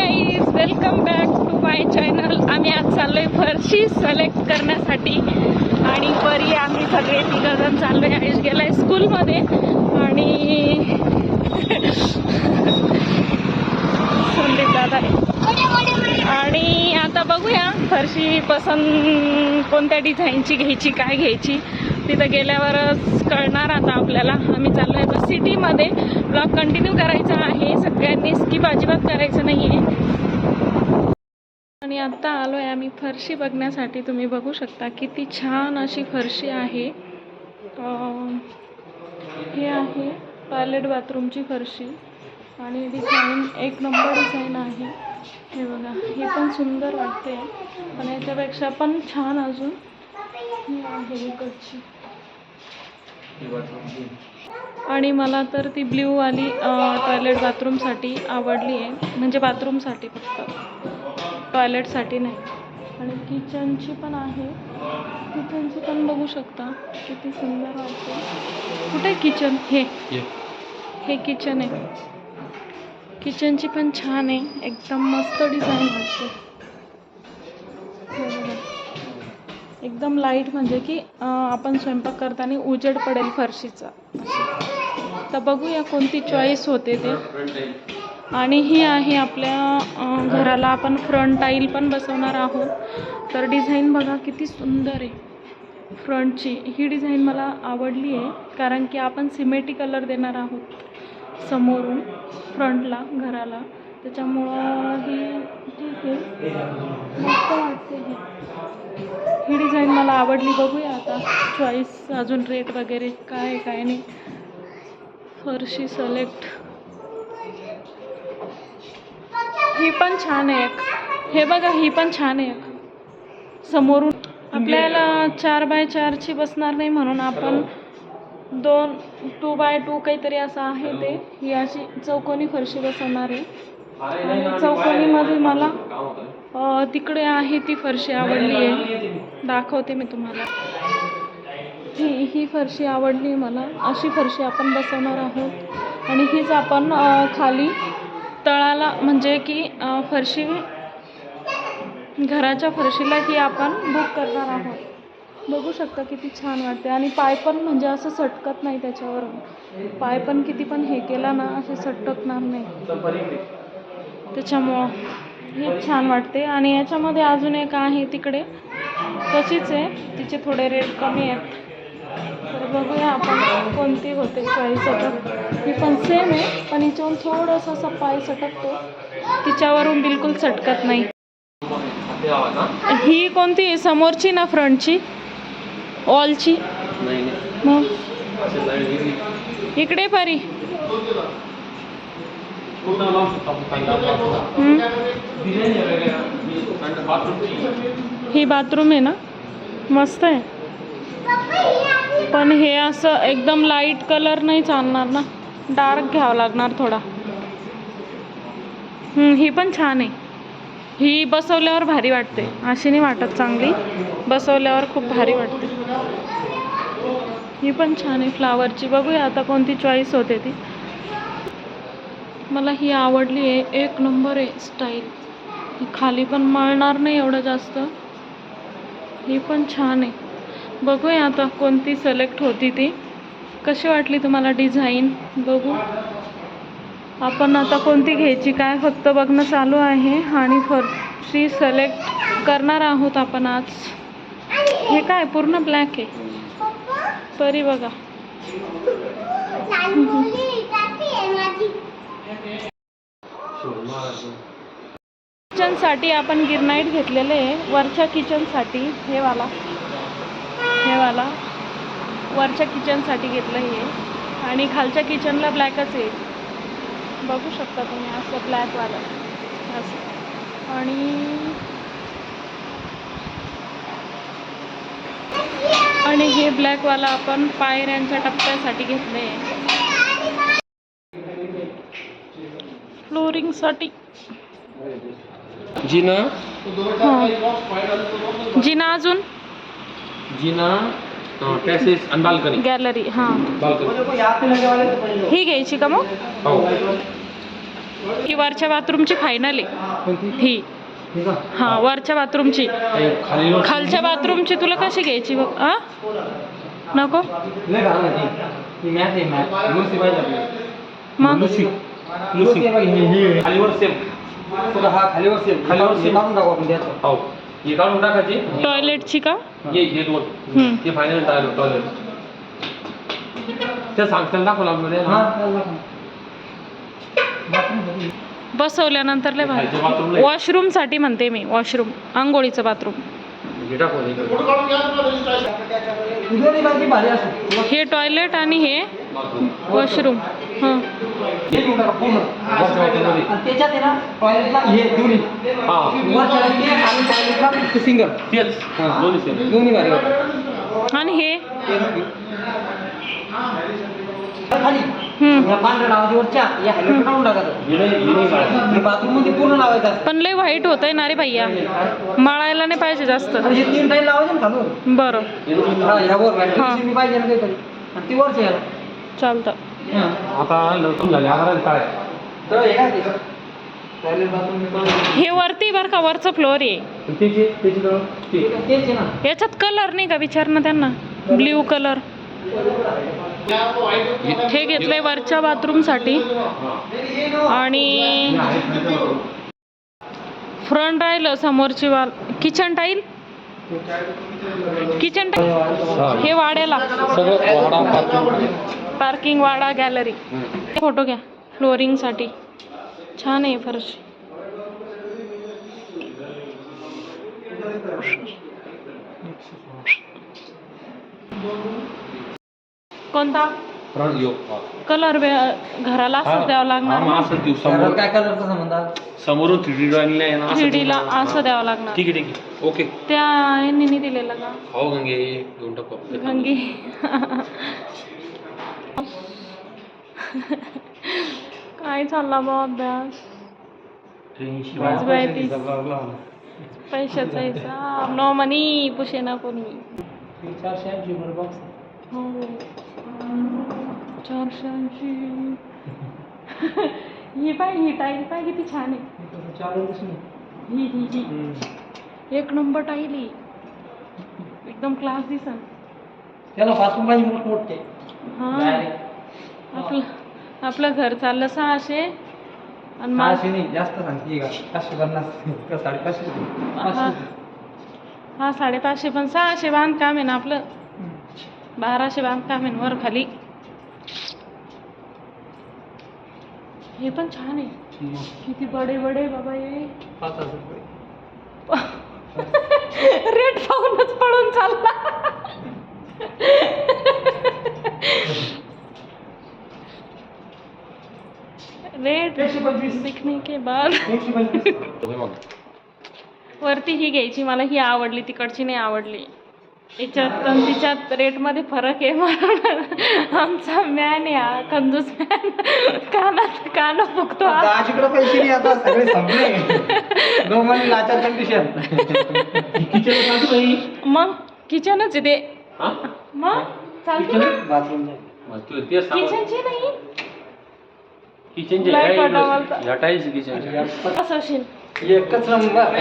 Guys welcome back to my channel आम्ही आज चाललोय फरशी सिलेक्ट करण्यासाठी. आणि परी आम्ही सगळे तिघजण चाललोय आयुष गेलाय स्कूलमध्ये आणि संदीप दादा आहे. आणि आता बघूया फरशी पसंत कोणत्या डिझाईनची घ्यायची काय घ्यायची. तिथं गेल्यावरच कळणार आता आपल्याला. आम्ही चाललोय तर सिटीमध्ये. ब्लॉग कंटिन्यू करायचा आहे. सगळ्यांनी स्किप अजिबात करायचं नाही आहे आणि आत्ता आलो आहे आम्ही फरशी बघण्यासाठी. तुम्ही बघू शकता किती छान अशी फरशी आहे. हे आहे टॉयलेट बाथरूमची फरशी. आणि डिझाईन एक नंबर डिझाईन आहे. हे बघा हे पण सुंदर वाटते पण याच्यापेक्षा पण छान अजून. ही आहे इकडची आणि मला तर ती ब्ल्यूवाली टॉयलेट बाथरूमसाठी आवडली आहे. म्हणजे बाथरूमसाठी फक्त. टॉयलेटसाठी नाही. आणि किचनची पण आहे. किचनची पण बघू शकता. किती सुंदर वाटते. कुठे किचन हे. हे. किचन आहे. किचनची पण छान आहे. एकदम मस्त डिझाईन वाटते. एकदम लाइट म्हणजे की आपण स्वयंपाक करताना उजेड पडेल फरशीचा. तर बघूया कोणती चॉईस होते ते. आणि ही आहे आपल्या घराला आपण फ्रंट टाईल पण बसवणार आहोत. तर डिझाईन बघा किती सुंदर आहे. फ्रंटची ही डिझाईन मला आवडली आहे कारण की आपण सिमेटी कलर देणार आहोत. समोरून फ्रंटला घराला. त्याच्यामुळं ही ठीक आहे. मस्त वाटते ही. ही डिझाईन मला आवडली. बघूया आता चॉईस अजून रेट वगैरे काय आहे, काय नाही. फरशी सिलेक्ट ही पण छान आहे एक. हे बघा ही पण छान आहे एक. समोरून आपल्याला चार बाय चारची बसणार नाही म्हणून आपण दोन टू बाय टू काहीतरी असं आहे ते. ही अशी चौकोनी फरशी बसवणार आहे. आणि चौकोनीमध्ये मला तिकडे आहे ती फरशी आवडली आहे. दाखवते मी तुम्हाला. ही ही फरशी आवडली आहे मला. अशी फरशी आपण बसवणार आहोत. आणि हीच आपण खाली तळाला म्हणजे की फरशी घराच्या फरशीला ही आपण बुक करणार आहोत. बघू शकता किती छान वाटते. आणि पाय पण म्हणजे असं सटकत नाही त्याच्यावरून. पाय पण किती पण हे केला ना असे सटकणार नाही. त्याच्यामुळं हे छान वाटते. आणि याच्यामध्ये अजून एक आहे तिकडे. तशीच आहे. तिचे थोडे रेट कमी आहेत. तर बघूया आपण कोणती होते चॉईस आता ही पण सेम आहे. पण हिच्याहून थोडंसं असं पाय सटकतो. तिच्यावरून बिलकुल सटकत नाही. ही कोणती? आहे समोरची ना फ्रंटची? ऑलची मग? इकडे परी. हम्म. ही बाथरूम आहे ना? मस्त आहे. पण हे असं एकदम लाइट कलर नाही चालणार ना? डार्क घ्यावं लागणार थोडा. ही पण छान आहे. ही बसवल्यावर भारी वाटते. अशी नाही वाटत चांगली. बसवल्यावर खूप भारी वाटते. ही पण छान आहे फ्लावरची बघूया आता कोणती चॉईस होते ती. मला ही आवडली आहे. एक नंबर आहे स्टाईल ही खाली पण मळणार नाही एवढं जास्त. ही पण छान आहे. बघूया आता कोणती सिलेक्ट होती ती. कशी वाटली तुम्हाला डिझाईन बघू. आपण आता कोणती घ्यायची? काय फक्त बघणं चालू आहे आणि फरशी सिलेक्ट करणार आहोत आपण आज. हे काय? पूर्ण ब्लॅक आहे. तरी बघा. किचनसाठी आपण गिरनाईट घेतलेले आहे. वरच्या किचनसाठी हे वाला. हे वाला. वरच्या किचनसाठी घेतलं हे. आणि खालच्या किचनला ब्लॅकच आहे. बघू शकता तुम्ही असं ब्लॅकवालं असं. आणि आणि हे ब्लॅकवाला आपण पायऱ्यांच्या टप्प्यासाठी घेतलं आहे. फ्लोरिंगसाठी जिना? जिना अजून? जिना पॅसेज आणि बाल्कनी. गॅलरी हां. ही घ्यायची का मग? हो. ही वरच्या बाथरूमची फायनल आहे. ही. हे वरच्या बाथरूमची. खालच्या बाथरूमची तुला कशी घ्यायची बघ नको. ही आपल्याला. मग? खालीवर सेम. हा खालीवर सेम. खालीवर सेम. काढून टाकू आपण त्याचं. हो. हे काढून टाकायचे. टॉयलेटची का? ये हे दोन. ते फायनल टॉयलेट ते सांगताना हा. बसवल्यानंतर लय भारी. वॉशरूमसाठी म्हणते मी वॉशरूम. आंघोळीचं बाथरूम. हे टॉयलेट आणि हे वॉशरूम. हां. पूर्ण. त्याच्यात आहे ना टॉयलेटला हे दोन्ही. हा. आणि टॉयलेटला सिंगल तेच. दोन्ही सेम दोन्ही भारी वाटतं. आणि हे? खाली. हम्म. या पांढऱ्या नावाच्या वरच्या या हायलाइट काढून टाकायचं हे नाही हे नाही काढायचं. हे बाथरूममध्ये पूर्ण लावायचं असतं. पण लय व्हाईट होत आहे ना रे भैया. माळायला नाही पाहिजे जास्त. हे तीन टाईम लावायचे ना खालून. बरं. दोन्ही यावर. मी पाहिजे ना काहीतरी. आणि ती वरच्या याला. चालतं. आता झाले काय हे हे वरती बरं का वरचं फ्लोअर आहे. त्याची त्याची जवळ ते. तेच आहे ना. याच्यात कलर नाही का विचार ना त्यांना? Blue colour. हे घेतलंय वरच्या बाथरूमसाठी आणि फ्रंट राहिलं समोरची वाल किचन टाईल किचन टाईल हे वाड्याला. सगळं वाडा पार्किंग पार्किंग वाडा गॅलरी फोटो घ्या. फ्लोरिंगसाठी. छान आहे फरशी. कोणता? कलर घराला असंच द्यावं लागणार काय कलरचा संबंध? समोरून थ्री डी ड्रॉइंगला आहे ना थ्री ला. असं द्यावं लागणार. ठीक आहे ठीक आहे. ओके त्या यांनी दिलेलं का? हो गंगे. घेऊन टाकू. गंगी. काय चालला बा अभ्यास? वाजता. बाय तीस. पैशाचा हिसाब. नो मनी पुशे ना कोणी. चारशे ऐंशी बरं बॉक्स हो. चारशे ऐंशी. ही पाय ही टाईल पाय किती छान आहे. ही ही ही एक नंबर टाईल ही. एकदम क्लास दिसन. त्याला बाथरूम पाहिजे मोठ मोठे हा. आपलं आपलं घर चाललं सहाशे. आणि मा सहाशे नाही जास्त सांगते का? पाचशे पन्नास. का साडेपाचशे हा. पाचशे हा साडेपाचशे पण सहाशे बांधकाम आहे ना आपलं. बाराशे बांधकाम आहे ना वर खाली. हे पण छान आहे. किती बडे बडे बाबा हे. पाच हजार रुपये. रेट पाहूनच पळून चालला. पंचवीस. दिखने के बाद. वरती ही घ्यायची मला ही आवडली तिकडची नाही आवडली. याच्यात तिच्यात रेटमध्ये फरक आहे म्हणून. आमचा मॅन हा कंजूस मॅन कानात कानं फुकतो हा. नाही नाही मग किचनच आहे ते. हा? मग चालतं ना. बाथरूम मग किचनची नाही किचनचे Light वाटावं तर. या टाईल्स किचनचे असं असेल. एकच नंबर